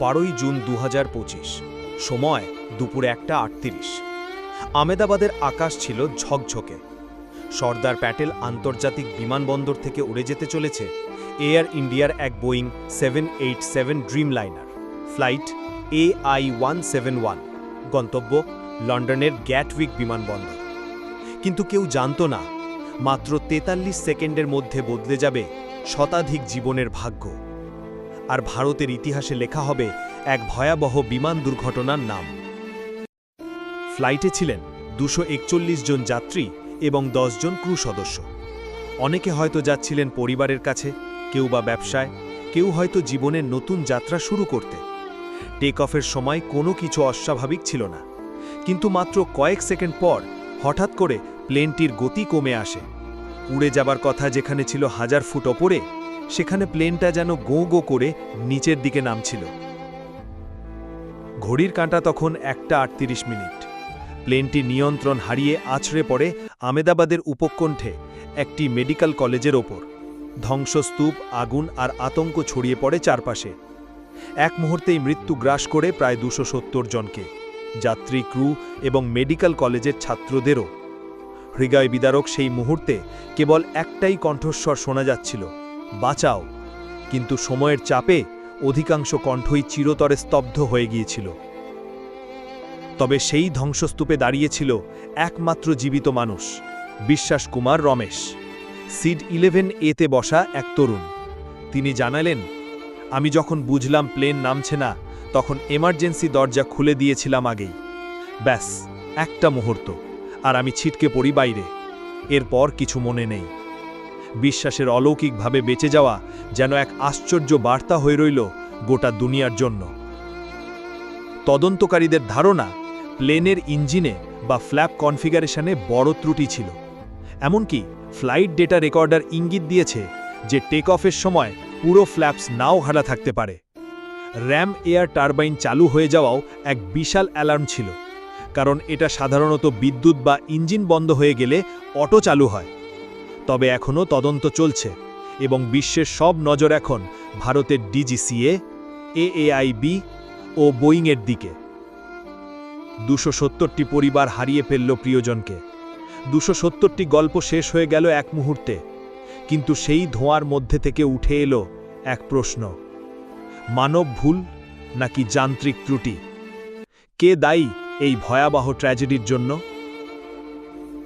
বারোই জুন দু হাজার পঁচিশ, সময় দুপুর একটা আটত্রিশ। আমেদাবাদের আকাশ ছিল ঝকঝকে। সর্দার প্যাটেল আন্তর্জাতিক বিমানবন্দর থেকে উড়ে যেতে চলেছে এয়ার ইন্ডিয়ার এক Boeing seven eight seven Dreamliner flight A I one seven one, গন্তব্য লন্ডনের গ্যাটউইক বিমানবন্দর। কিন্তু কেউ জানত না, মাত্র তেতাল্লিশ সেকেন্ডের মধ্যে বদলে যাবে শতাধিক জীবনের ভাগ্য। আর ভারতের ইতিহাসে লেখা হবে এক ভয়াবহ বিমান দুর্ঘটনার নাম। ফ্লাইটে ছিলেন দুশো জন যাত্রী এবং জন ক্রু সদস্য। অনেকে হয়তো যাচ্ছিলেন পরিবারের কাছে, কেউ বা ব্যবসায়, কেউ হয়তো জীবনের নতুন যাত্রা শুরু করতে। টেক অফের সময় কোনো কিছু অস্বাভাবিক ছিল না। কিন্তু মাত্র কয়েক সেকেন্ড পর হঠাৎ করে প্লেনটির গতি কমে আসে। উড়ে যাবার কথা যেখানে ছিল হাজার ফুট ওপরে সেখানে প্লেনটা যেন গো গো করে নিচের দিকে নামছিল। ঘড়ির কাঁটা তখন একটা আটত্রিশ মিনিট। প্লেনটি নিয়ন্ত্রণ হারিয়ে আছড়ে পড়ে আমেদাবাদের উপকণ্ঠে একটি মেডিকেল কলেজের ওপর। ধ্বংসস্তূপ, আগুন আর আতঙ্ক ছড়িয়ে পড়ে চারপাশে। এক মুহূর্তেই মৃত্যু গ্রাস করে প্রায় দুশো জনকে। যাত্রী, ক্রু এবং মেডিকেল কলেজের ছাত্রদেরও। হৃদয় বিদারক সেই মুহূর্তে কেবল একটাই কণ্ঠস্বর শোনা যাচ্ছিল। বাঁচাও। কিন্তু সময়ের চাপে অধিকাংশ কণ্ঠই চিরতরে স্তব্ধ হয়ে গিয়েছিল। তবে সেই ধ্বংসস্তূপে দাঁড়িয়েছিল একমাত্র জীবিত মানুষ, বিশ্বাস কুমার রমেশ। সিড ইলেভেন এতে বসা এক তরুণ। তিনি জানালেন, আমি যখন বুঝলাম প্লেন নামছে না, তখন এমার্জেন্সি দরজা খুলে দিয়েছিলাম আগেই। ব্যাস, একটা মুহূর্ত, আর আমি ছিটকে পড়ি বাইরে। এরপর কিছু মনে নেই। বিশ্বাসের অলৌকিকভাবে বেঁচে যাওয়া যেন এক আশ্চর্য বার্তা হয়ে রইল গোটা দুনিয়ার জন্য। তদন্তকারীদের ধারণা, প্লেনের ইঞ্জিনে বা ফ্ল্যাপ কনফিগারেশনে বড় ত্রুটি ছিল। এমনকি ফ্লাইট ডেটা রেকর্ডার ইঙ্গিত দিয়েছে যে টেক অফের সময় পুরো ফ্ল্যাপস নাও হারা থাকতে পারে। র্যাম এয়ার টারবাইন চালু হয়ে যাওয়াও এক বিশাল অ্যালার্ম ছিল। কারণ এটা সাধারণত বিদ্যুৎ বা ইঞ্জিন বন্ধ হয়ে গেলে অটো চালু হয়। তবে এখনও তদন্ত চলছে এবং বিশ্বের সব নজর এখন ভারতের ডিজিসিএ, এএআইবি ও বোয়িংয়ের দিকে। দুশো সত্তরটি পরিবার হারিয়ে ফেলল প্রিয়জনকে। দুশো সত্তরটি গল্প শেষ হয়ে গেল এক মুহূর্তে, কিন্তু সেই ধোঁয়ার মধ্যে থেকে উঠে এলো এক প্রশ্ন। মানব ভুল নাকি যান্ত্রিক ত্রুটি? কে দায়ী এই ভয়াবহ ট্র্যাজেডির জন্য?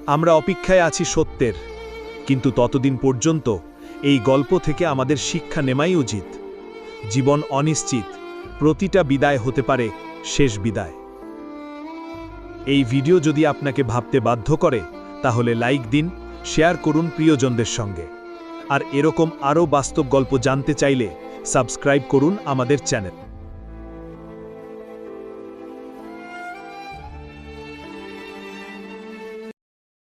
আমরা অপেক্ষায় আছি সত্যের। কিন্তু ততদিন পর্যন্ত এই গল্প থেকে আমাদের শিক্ষা নেমাই উচিত। জীবন অনিশ্চিত, প্রতিটা বিদায় হতে পারে শেষ বিদায়। এই ভিডিও যদি আপনাকে ভাবতে বাধ্য করে, তাহলে লাইক দিন, শেয়ার করুন প্রিয়জনদের সঙ্গে। আর এরকম আরও বাস্তব গল্প জানতে চাইলে সাবস্ক্রাইব করুন আমাদের চ্যানেল।